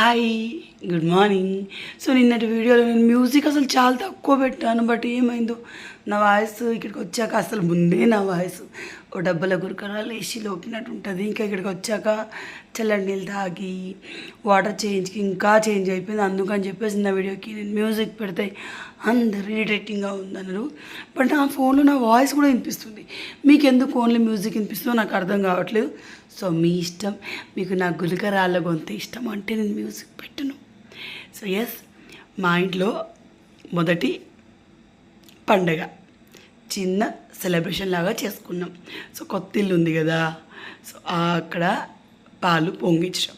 Hi good morning so నిన్నటి వీడియోలో నేను మ్యూజిక్ అసలు చాలా తక్కువ పెట్టాను బట్ ఏమైందో? నా వాయిస్ ఇక్కడికి వచ్చాక అసలు ముందే నా వాయిస్ ఓ డబ్బల గురకరాలు లేచి లోపినట్టు ఉంటుంది. ఇంకా ఇక్కడికి వచ్చాక చల్లటి నీళ్ళు తాగి వాటర్ చేంజ్కి ఇంకా చేంజ్ అయిపోయింది. అందుకని చెప్పేసి నా వీడియోకి నేను మ్యూజిక్ పెడితే అందరు ఇరిటేటింగ్గా ఉందన్నారు. బట్ ఆ ఫోన్లో నా వాయిస్ కూడా వినిపిస్తుంది. మీకు ఎందుకు ఓన్లీ మ్యూజిక్ వినిపిస్తుందో నాకు అర్థం కావట్లేదు. సో మీ ఇష్టం. మీకు నా గులకరాళ్ళ గొంత ఇష్టం అంటే నేను మ్యూజిక్ పెట్టను. సో ఎస్ మా ఇంట్లో మొదటి పండగ. చిన్న సెలబ్రేషన్ లాగా చేసుకున్నాం. సో కొత్త ఇల్లు ఉంది కదా. సో అక్కడ పాలు పొంగించడం.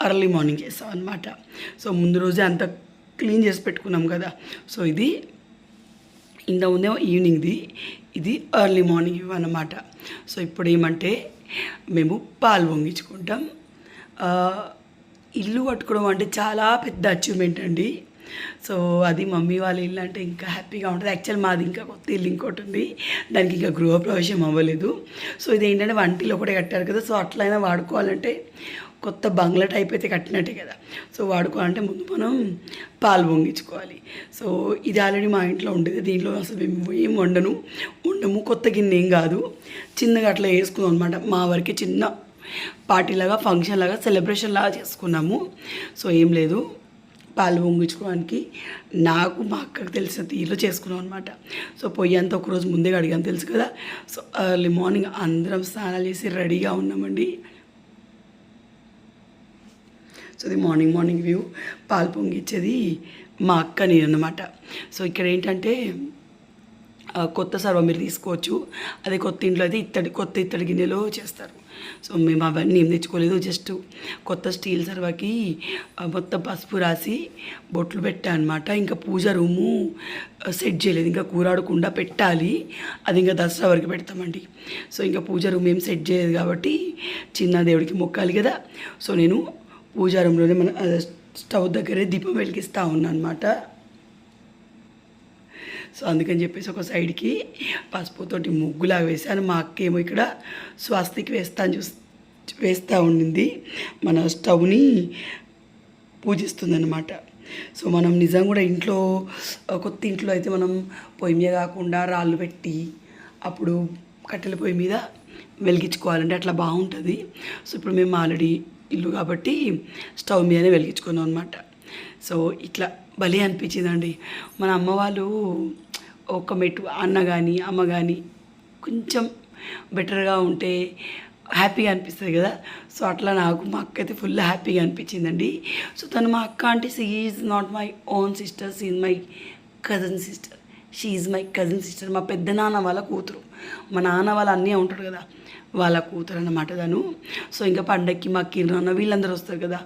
అర్లీ మార్నింగ్ చేస్తాం అనమాట సో ముందు రోజే అంతా క్లీన్ చేసి పెట్టుకున్నాం కదా. సో ఇది ఇంత ఉందేమో ఈవినింగ్ది. ఇది ఎర్లీ మార్నింగ్ ఇవన్నమాట సో ఇప్పుడు ఏమంటే మేము పాలు పొంగించుకుంటాం. ఇల్లు కట్టుకోవడం అంటే చాలా పెద్ద అచీవ్మెంట్ అండి. సో అది మమ్మీ వాళ్ళ ఇల్లు అంటే ఇంకా హ్యాపీగా ఉంటుంది. యాక్చువల్ మాది ఇంకా కొత్త ఇల్లు ఇంకోటి ఉంది. దానికి ఇంకా గృహప్రవేశం అవ్వలేదు. సో ఇది ఏంటంటే వంటిలో కూడా కట్టారు కదా. సో అట్లయినా వాడుకోవాలంటే కొత్త బంగ్లా టైప్ అయితే కట్టినట్టే కదా. సో వాడుకోవాలంటే ముందు మనం పాలు పొంగించుకోవాలి. సో ఇది ఆల్రెడీ మా ఇంట్లో ఉండేది. దీంట్లో అసలు మేము ఏం వండను. వండము. కొత్త గిన్నె ఏం కాదు. చిన్నగా అట్లా వేసుకున్నాం అనమాట మా వరకే చిన్న పార్టీలాగా ఫంక్షన్ లాగా సెలబ్రేషన్ లాగా చేసుకున్నాము. సో ఏం లేదు. పాలు పొంగించుకోవడానికి నాకు మా అక్కకు తెలిసిన తీరులో చేసుకున్నాం అనమాట సో పొయ్యి అంతా ఒకరోజు ముందే అడిగాను తెలుసు కదా. సో ఎర్లీ మార్నింగ్ అందరం స్నానాలు చేసి రెడీగా ఉన్నామండి. సో ఇది మార్నింగ్ మార్నింగ్ వ్యూ. పాలు పొంగిచ్చేది మా అక్క నేను అనమాట సో ఇక్కడ ఏంటంటే కొత్త సర్వ మీరు తీసుకోవచ్చు. అదే కొత్త ఇంట్లో అయితే ఇత్తడి కొత్త ఇత్తడి గిన్నెలో చేస్తారు. సో మేము అవన్నీ ఏం తెచ్చుకోలేదు. జస్ట్ కొత్త స్టీల్ సర్వకి మొత్తం పసుపు రాసి బొట్లు పెట్టా అనమాట ఇంకా పూజ రూము సెట్ చేయలేదు. ఇంకా కూరాడకుండా పెట్టాలి. అది ఇంకా దసరా వరకు పెడతామండి. సో ఇంకా పూజ రూమ్ ఏం సెట్ చేయలేదు కాబట్టి చిన్న దేవుడికి మొక్కాలి కదా. సో నేను పూజారంలోనే మన స్టవ్ దగ్గరే దీపం వెలిగిస్తూ ఉన్నాను అనమాట సో అందుకని చెప్పేసి ఒక సైడ్కి పసుపుతోటి ముగ్గులాగా వేసాను మా అక్క ఏమో ఇక్కడ స్వాస్తికి వేస్తాను చూ వేస్తూ ఉండింది. మన స్టవ్ని పూజిస్తుందన్నమాట. సో మనం నిజం కూడా ఇంట్లో కొత్త ఇంట్లో అయితే మనం పొయ్యి మీద కాకుండా రాళ్ళు పెట్టి అప్పుడు కట్టెల పొయ్యి మీద వెలిగించుకోవాలంటే అట్లా బాగుంటుంది. సో ఇప్పుడు మేము ఆల్రెడీ ఇల్లు కాబట్టి స్టవ్ మీదనే వెలిగించుకున్నాం అనమాట సో ఇట్లా భలే అనిపించిందండి. మన అమ్మ వాళ్ళు ఒక మెట్టు అన్న కానీ అమ్మ కానీ కొంచెం బెటర్గా ఉంటే హ్యాపీగా అనిపిస్తుంది కదా. సో అట్లా నాకు మా అక్క అయితే ఫుల్ హ్యాపీగా అనిపించిందండి. సో తను మా అక్క అంటే she is not my own sister she is my cousin sister she is my cousin sister మా పెద్ద నాన్న వాళ్ళ కూతురు. మా నాన్న వాళ్ళ అన్నీ ఉంటాడు కదా వాళ్ళ కూతురు అన్నమాట తను. సో ఇంకా పండక్కి మా కిరణ్ వీళ్ళందరూ వస్తారు కదా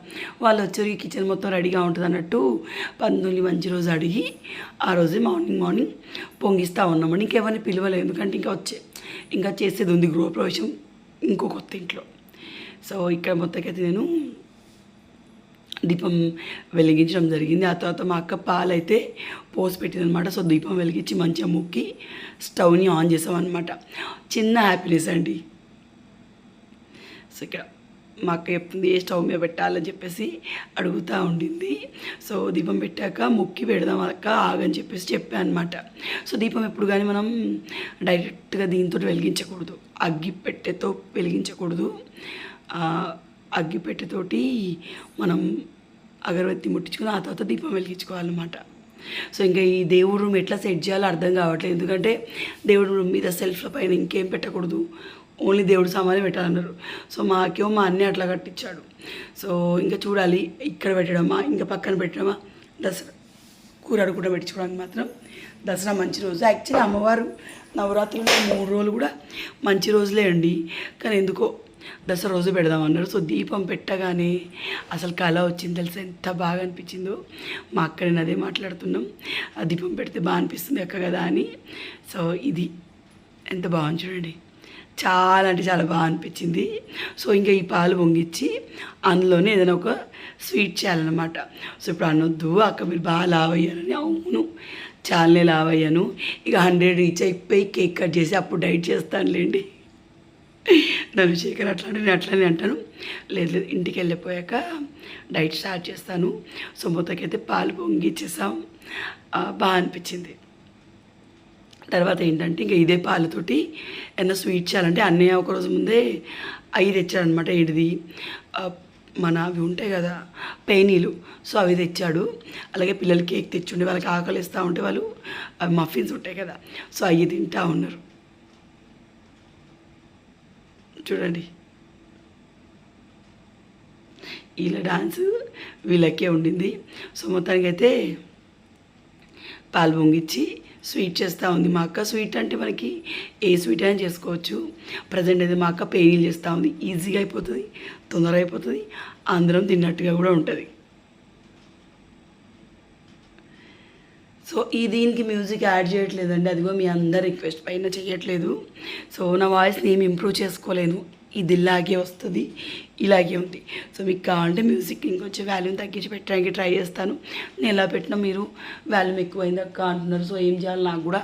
వాళ్ళు వచ్చారు కిచెన్ మొత్తం రెడీగా ఉంటుంది అన్నట్టు పంతొమ్మిది మంచి రోజు అడిగి ఆ రోజే మార్నింగ్ మార్నింగ్ పొంగిస్తూ ఉన్నామండి ఇంకెవరిని పిలవలేదు ఎందుకంటే ఇంకా వచ్చే ఇంకా చేసేది ఉంది గృహప్రవేశం ఇంకో కొత్త ఇంట్లో. సో ఇక్కడ మొత్తకైతే నేను దీపం వెలిగించడం జరిగింది. ఆ తర్వాత మా అక్క పాలైతే పోసి పెట్టిందనమాట సో దీపం వెలిగించి మంచిగా ముక్కి స్టవ్ని ఆన్ చేసామన్నమాట. చిన్న హ్యాపీనెస్ అండి. సో ఇక్కడ మా అక్క చెప్తుంది ఏ స్టవ్ మీద పెట్టాలని చెప్పేసి అడుగుతూ ఉండింది. సో దీపం పెట్టాక ముక్కి పెడదాం అక్క ఆగని చెప్పేసి చెప్పాను అనమాట సో దీపం ఎప్పుడు కానీ మనం డైరెక్ట్గా దీంతో వెలిగించకూడదు. అగ్గి పెట్టెతో వెలిగించకూడదు. అగ్గిపెట్టెతోటి మనం అగరబత్తి ముట్టించుకుని ఆ తర్వాత దీపం వెలిగించుకోవాలన్నమాట. సో ఇంకా ఈ దేవుడు రూమ్ ఎట్లా సెట్ చేయాలో అర్థం కావట్లేదు. ఎందుకంటే దేవుడు రూమ్ మీద సెల్ఫ్ల పైన ఇంకేం పెట్టకూడదు. ఓన్లీ దేవుడు సామానే పెట్టాలన్నారు. సో మాకేమో మా అన్నీ అట్లా కట్టించాడు. సో ఇంకా చూడాలి. ఇక్కడ పెట్టడమా? ఇంకా పక్కన పెట్టడమా? దసరా కూర అడుగుట పెట్టించుకోవడానికి మాత్రం దసరా మంచి రోజు. యాక్చువల్లీ అమ్మవారు నవరాత్రులు మూడు రోజులు కూడా మంచి రోజులే అండి. కానీ ఎందుకో దసరా రోజు పెడదామన్నారు. సో దీపం పెట్టగానే అసలు కళ వచ్చింది తెలుసా? ఎంత బాగా అనిపించిందో. మా అక్క నేను అదే మాట్లాడుతున్నాం. ఆ దీపం పెడితే బాగా అనిపిస్తుంది అక్క కదా అని. సో ఇది. ఎంత బాగుంది చూడండి. చాలా అంటే చాలా బాగా అనిపించింది. సో ఇంకా ఈ పాలు పొంగిచ్చి అందులోనే ఏదైనా ఒక స్వీట్ చేయాలన్నమాట. సో ఇప్పుడు అనొద్దు అక్క మీరు బాగా లావ్ అయ్యారని అవును చాలానే లావ్ అయ్యాను ఇక హండ్రెడ్ రీచ్ అయిపోయి కేక్ కట్ చేసి అప్పుడు డైట్ చేస్తానులేండి. నన్ను శేఖర్ అట్లా నేను అట్లానే అంటాను. లేదు లేదు ఇంటికి వెళ్ళిపోయాక డైట్ స్టార్ట్ చేస్తాను. సో మొత్తకైతే పాలు పొంగి ఇచ్చేసాం బాగా అనిపించింది. తర్వాత ఏంటంటే ఇంకా ఇదే పాలతోటి ఏదైనా స్వీట్ చేయాలంటే అన్నయ్య ఒకరోజు ముందే అవి తెచ్చాడనమాట ఏంటిది మన అవి ఉంటాయి కదా పేనీలు. సో అవి తెచ్చాడు. అలాగే పిల్లలు కేక్ తెచ్చుండే వాళ్ళకి ఆకలి ఇస్తూ ఉంటే వాళ్ళు అవి మఫిన్స్ ఉంటాయి కదా సో అవి తింటూ ఉన్నారు. చూడండి. వీళ్ళ డాన్స్ వీళ్ళకే ఉండింది. సో మొత్తానికైతే పాలు పొంగిచ్చి స్వీట్ చేస్తూ ఉంది మా అక్క. స్వీట్ అంటే మనకి ఏ స్వీట్ అయినా చేసుకోవచ్చు. ప్రజెంట్ అయితే మా అక్క పెయిన్ చేస్తూ ఉంది. ఈజీగా అయిపోతుంది తొందరగా అయిపోతుంది. అందరం తిన్నట్టుగా కూడా ఉంటుంది. సో ఈ దీనికి మ్యూజిక్ యాడ్ చేయట్లేదండి. అదిగో మీ అందరి రిక్వెస్ట్ పైన చేయట్లేదు. సో నా వాయిస్ని ఏమి ఇంప్రూవ్ చేసుకోలేను. ఇది ఇలాగే వస్తుంది ఇలాగే ఉంది. సో మీకు కావాలంటే మ్యూజిక్ ఇంకొంచెం వాల్యూమ్ తగ్గించి పెట్టడానికి ట్రై చేస్తాను. నేను ఎలా పెట్టినా మీరు వాల్యూమ్ ఎక్కువైంది అక్క అంటున్నారు. సో ఏం చేయాలి నాకు కూడా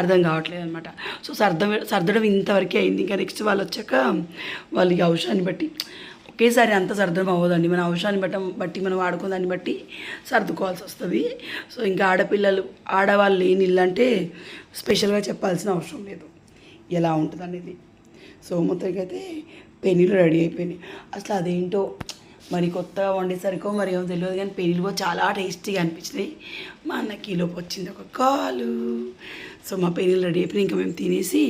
అర్థం కావట్లేదు అనమాట సో సర్దం సర్దడం ఇంతవరకే అయింది. ఇంకా నెక్స్ట్ వాళ్ళు వచ్చాక వాళ్ళకి అవసరాన్ని బట్టి ఒకేసారి అంత సర్దం అవ్వదండి. మన అవసరాన్ని బట్టి బట్టి మనం వాడుకున్న దాన్ని బట్టి సర్దుకోవాల్సి వస్తుంది. సో ఇంకా ఆడపిల్లలు ఆడవాళ్ళు లేని ఇల్లు అంటే స్పెషల్గా చెప్పాల్సిన అవసరం లేదు. ఎలా ఉంటుంది అనేది సో మొత్తానికి అయితే పెనీలు రెడీ అయిపోయినాయి. అసలు అదేంటో మరి కొత్తగా వండేసరికో మరి ఏమో తెలియదు కానీ పెనీలు కూడా చాలా టేస్టీగా అనిపించినాయి. మా అన్నకి లోపు వచ్చింది ఒక కాలు. సో మా పెనీలు రెడీ అయిపోయినాయి. ఇంకా మేము తినేసి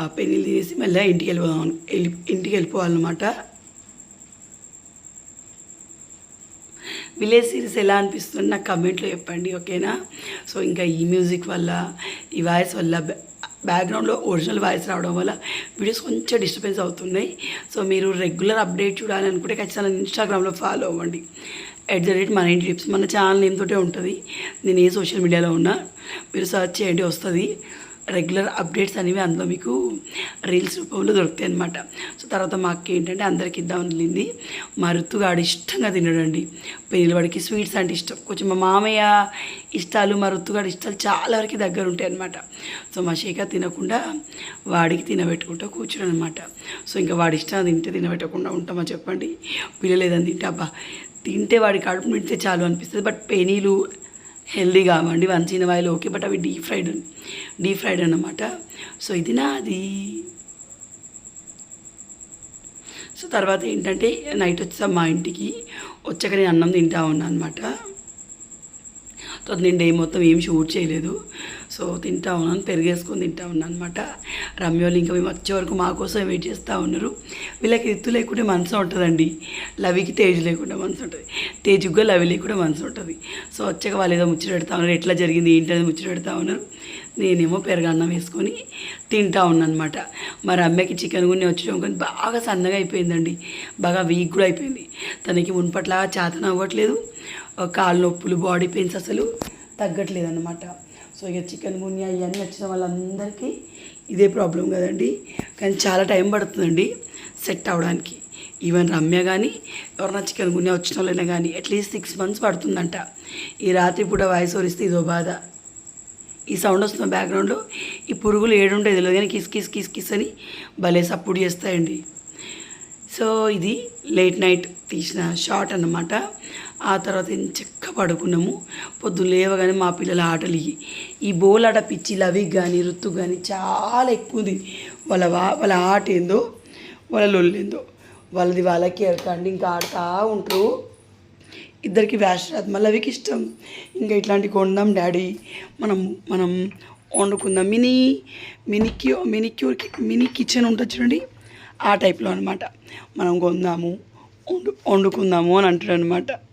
ఆ పెనీలు తినేసి మళ్ళీ ఇంటికి వెళ్ళిపోదాం వెళ్ళి ఇంటికి వెళ్ళిపోవాలన్నమాట. విలేజ్ సిరీస్ ఎలా అనిపిస్తుంది నాకు కమెంట్లో చెప్పండి ఓకేనా? సో ఇంకా ఈ మ్యూజిక్ వల్ల ఈ వాయిస్ వల్ల బ్యాక్గ్రౌండ్లో ఒరిజినల్ వాయిస్ రావడం వల్ల వీడియోస్ కొంచెం డిస్టర్బెన్స్ అవుతున్నాయి. సో మీరు రెగ్యులర్ అప్డేట్ చూడాలనుకుంటే ఖచ్చితంగా ఇన్స్టాగ్రామ్లో ఫాలో అవ్వండి. ఎట్ ద రేట్ మన ఇంటి టిప్స్ మన ఛానల్ నేమ్తోటే ఉంటుంది. నేను ఏ సోషల్ మీడియాలో ఉన్నా మీరు సర్చ్ చేయండి వస్తుంది. రెగ్యులర్ అప్డేట్స్ అనేవి అందులో మీకు రీల్స్ రూపంలో దొరుకుతాయి అనమాట సో తర్వాత మా అక్క ఏంటంటే అందరికి ఇద్దాం వెళ్ళింది. మా రుతుగాడు ఇష్టంగా తినడండి. పిల్లవాడికి వాడికి స్వీట్స్ అంటే ఇష్టం. కొంచెం మా మామయ్య ఇష్టాలు మా రుతుగాడి ఇష్టాలు చాలా వరకు దగ్గర ఉంటాయి అనమాట సో మా శేఖర్ తినకుండా వాడికి తినబెట్టుకుంటూ కూర్చుని అనమాట సో ఇంకా వాడి ఇష్టం తింటే తినబెట్టకుండా ఉంటామా చెప్పండి. పిల్లలు ఏదని తింటే అబ్బా తింటే వాడి కడుపు నిండితే చాలు అనిపిస్తుంది. బట్ పెనీలు హెల్దీ కావండి వన్ చిన్న వాయిల్ ఓకే బట్ అవి డీప్ ఫ్రైడ్ డీప్ ఫ్రైడ్ అనమాట సో ఇది నాది. సో తర్వాత ఏంటంటే నైట్ వచ్చాం మా ఇంటికి వచ్చాక నేను అన్నం తింటా ఉన్నా అనమాట తర్వాత నేను డే మొత్తం ఏం షూట్ చేయలేదు. సో తింటా ఉన్నాను పెరిగేసుకొని తింటా ఉన్నాను అనమాట రమ్యోలు ఇంకా మేము వచ్చే వరకు మా కోసం వెయిట్ చేస్తూ ఉన్నారు. వీళ్ళకి ఎత్తు లేకుంటే మనసు ఉంటుందండి. లవికి తేజ్ లేకుండా మనసు ఉంటుంది. తేజుగ్గా లవి లేకుండా మనసు ఉంటుంది. సో వచ్చాక వాళ్ళు ఏదో ముచ్చట పెడతా ఉన్నారు. ఎట్లా జరిగింది ఏంటనేది ముచ్చట పెడతా ఉన్నారు. నేనేమో పెరగన్నం వేసుకొని తింటా ఉన్నాను అనమాట మరి అమ్మకి చికెన్ గున్ని వచ్చడం కానీ బాగా సన్నగా అయిపోయిందండి. బాగా వీక్ కూడా అయిపోయింది. తనకి మున్పట్లా చేతన అవ్వట్లేదు. కాళ్ళు నొప్పులు బాడీ పెయిన్స్ అసలు తగ్గట్లేదు అనమాట సో ఇక చికెన్ గున్యా ఇవన్నీ వచ్చిన వాళ్ళందరికీ ఇదే ప్రాబ్లం కదండి. కానీ చాలా టైం పడుతుందండి సెట్ అవ్వడానికి. ఈవెన్ రమ్య కానీ ఎవరన్నా చికెన్ గున్యా వచ్చిన వాళ్ళైనా కానీ అట్లీస్ట్ సిక్స్ మంత్స్ పడుతుందంట. ఈ రాత్రి పూట వాయిస్ ఓరిస్తే ఇదో బాధ. ఈ సౌండ్ వస్తున్న బ్యాక్గ్రౌండ్లో ఈ పురుగులు ఏడుంటాయి తెలియదు కానీ కిస్ కిస్ కిస్ కిస్ అని భలే సప్పుడు చేస్తాయండి. సో ఇది లేట్ నైట్ తీసిన షార్ట్ అన్నమాట. ఆ తర్వాత ఏం చెక్క పడుకున్నాము. పొద్దున్న లేవగానే మా పిల్లల ఆటలు ఇవి ఈ బోలాట పిచ్చి లవి కానీ రుత్తు కానీ చాలా ఎక్కువ ఉంది. వాళ్ళ వాళ్ళ ఆట ఏందో వాళ్ళ లొల్లేందో వాళ్ళది వాళ్ళకి ఎరకండి ఇంకా ఆడుతూ ఉంటారు. ఇద్దరికి వ్యాసరాదు మళ్ళీ అవికి ఇష్టం. ఇంకా ఇట్లాంటి కొందాం డాడీ మనం మనం వండుకుందాం. మినీ మినీ మినిక్యూర్కి మినీ మినీ కిచెన్ ఉంటుంది చూడండి. ఆ టైప్లో అనమాట మనం కొందాము వండు వండుకుందాము అని అంటాడు అనమాట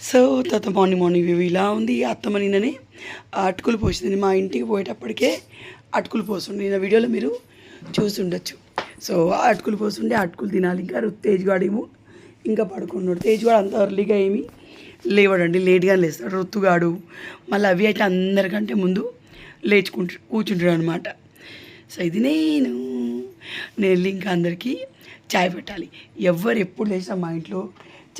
సో తర్వాత మార్నింగ్ మార్నింగ్ వ్యూ ఇలా ఉంది. అత్తమ్మ నిన్ననే అటుకులు పోసింది మా ఇంటికి పోయేటప్పటికే అటుకులు పోస్తుండే. నిన్న వీడియోలో మీరు చూసి సో ఆ అటుకులు పోస్తుండే అటుకులు తినాలి. ఇంకా తేజ్గాడేమో ఇంకా పడుకున్నాడు. తేజ్గాడు అంత ఎర్లీగా ఏమి లేవాడండి. లేట్గా లేస్తాడు. రొత్తుగాడు. మళ్ళీ అవి అయితే అందరికంటే ముందు లేచుకుంటు కూర్చుంటాడు అనమాట సో ఇది నేను. నేను వెళ్ళి ఇంకా అందరికీ చాయ్ పెట్టాలి. ఎవరు ఎప్పుడు లేచినా మా ఇంట్లో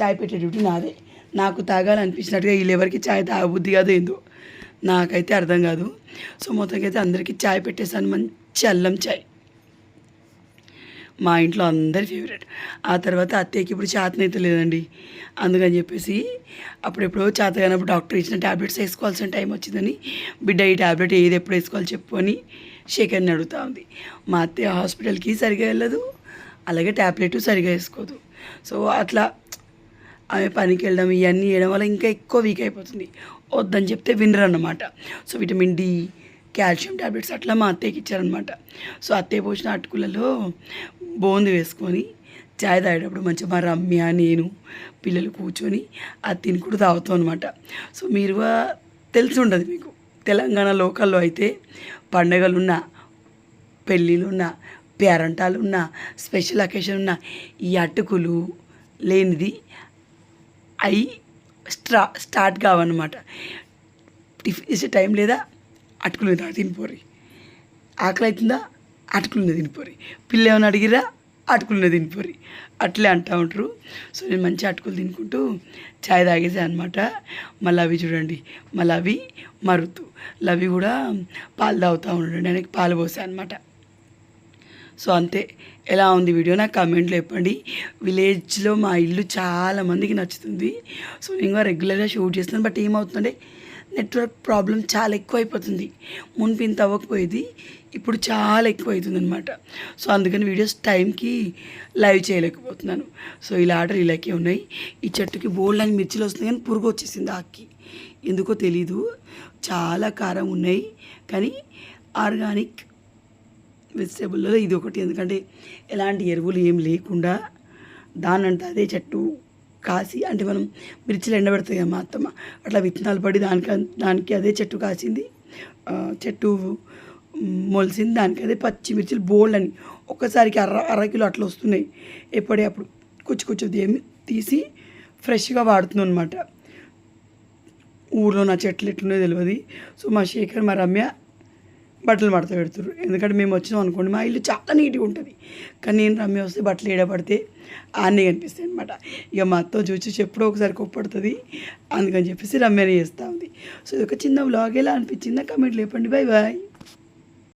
చాయ్ పెట్టే డ్యూటీ నాదే. నాకు తాగాలనిపించినట్టుగా వీళ్ళెవరికి చాయ్ తాగబుద్ధి కాదు ఏందో. నాకైతే అర్థం కాదు. సో మొత్తంకైతే అందరికీ చాయ్ పెట్టేసాను మంచి అల్లం చాయ్. మా ఇంట్లో అందరి ఫేవరెట్. ఆ తర్వాత అత్తయ్యకి ఇప్పుడు చేతనైతే లేదండి. అందుకని చెప్పేసి అప్పుడెప్పుడో చేత కానప్పుడు డాక్టర్ ఇచ్చిన ట్యాబ్లెట్స్ వేసుకోవాల్సిన టైం వచ్చిందని బిడ్డ ఈ ట్యాబ్లెట్ ఏది ఎప్పుడు వేసుకోవాలి చెప్పు అని శేఖర్ని అడుగుతూ ఉంది. మా అత్తయ్య హాస్పిటల్కి సరిగా వెళ్ళదు. అలాగే ట్యాబ్లెట్ సరిగా వేసుకోదు. సో అట్లా ఆమె పనికి వెళ్ళడం ఇవన్నీ చేయడం వల్ల ఇంకా ఎక్కువ వీక్ అయిపోతుంది. వద్దని చెప్తే వినరు అన్నమాట so vitamin D calcium tablets అట్లా మా అత్తయ్యకి ఇచ్చారనమాట సో అత్తయ్య పోసిన అటుకులలో బోంది వేసుకొని చాయ్ తాగేటప్పుడు మంచిగా మా రమ్య నేను పిల్లలు కూర్చొని అది తిని కూడా తాగుతాం అనమాట సో మీరు తెలిసి ఉండదు మీకు. తెలంగాణ లోకల్లో అయితే పండగలున్నా పెళ్ళిళ్ళున్నా పేరంటాలున్నా స్పెషల్ అకేషన్ ఉన్న ఈ అటుకులు లేనిది అవి స్ట్రా స్టార్ట్ కావన్నమాట. టిఫిన్ చేసే టైం లేదా? అటుకులు తినిపోరి ఆకలి అవుతుందా అటుకులున్న తినిపోరి పిల్ల ఏమైనా అడిగిరా అటుకులున్న తినిపోరి అట్లే అంటూ ఉంటారు. సో నేను మంచి అటుకులు తినుకుంటూ చాయ్ తాగేసాను అనమాట మళ్ళీ అవి చూడండి. మళ్ళీ అవి మరుతు లవి కూడా పాలు తాగుతూ ఉండండి. ఆయనకి పాలు పోసాయి అనమాట సో అంతే. ఎలా ఉంది వీడియో? నాకు కామెంట్లో చెప్పండి. విలేజ్లో మా ఇల్లు చాలా మందికి నచ్చుతుంది. సో నేను కూడా రెగ్యులర్గా షూట్ చేస్తున్నాను. బట్ ఏమవుతుందంటే నెట్వర్క్ ప్రాబ్లం చాలా ఎక్కువ అయిపోతుంది మున్పు ఇంత అవ్వకపోయేది ఇప్పుడు చాలా ఎక్కువ అవుతుంది అనమాట సో అందుకని వీడియోస్ టైంకి లైవ్ చేయలేకపోతున్నాను. సో ఇలా ఆర్డర్ ఇలాగే ఉన్నాయి. ఈ చెట్టుకి బోల్డ్ అని మిర్చిలు వస్తున్నాయి కానీ పురుగు వచ్చేసింది ఆకి ఎందుకో తెలీదు. చాలా కారం ఉన్నాయి. కానీ ఆర్గానిక్ వెజిటేబుల్లో ఇది ఒకటి. ఎందుకంటే ఎలాంటి ఎరువులు ఏం లేకుండా దానంటే అదే చెట్టు కాసి అంటే మనం మిర్చిలు ఎండబెడతాయి కదా మా అత్తమ్మ అట్లా విత్తనాలు పడి దానికి దానికి అదే చెట్టు కాసింది చెట్టు మొలిసింది దానికి అదే పచ్చిమిర్చిలు బోల్డ్ అని ఒక్కసారికి అర అర కిలో అట్లా వస్తున్నాయి. ఎప్పుడే అప్పుడు కొంచెం కొంచెం ఏమి తీసి ఫ్రెష్గా వాడుతున్నాం అనమాట ఊర్లో నా చెట్లు ఎట్లున్నాయో తెలియదు సో మా శేఖర్ మా రమ్య బట్టలు మడత పెడతారు ఎందుకంటే మేము వచ్చినాం అనుకోండి మా ఇల్లు చాలా నీట్గా ఉంటుంది. కానీ నేను రమ్మి వస్తే బట్టలు ఏడబడితే ఆనే కనిపిస్తాయి అనమాట ఇక మా అత్త చూసి ఎప్పుడో ఒకసారి కొప్పడుతుంది. అందుకని చెప్పేసి రమ్యనే చేస్తూ ఉంది. సో ఇది ఒక చిన్న వ్లాగ్ ఎలా అనిపించిందో? కమెంట్లు చెప్పండి బాయ్ బాయ్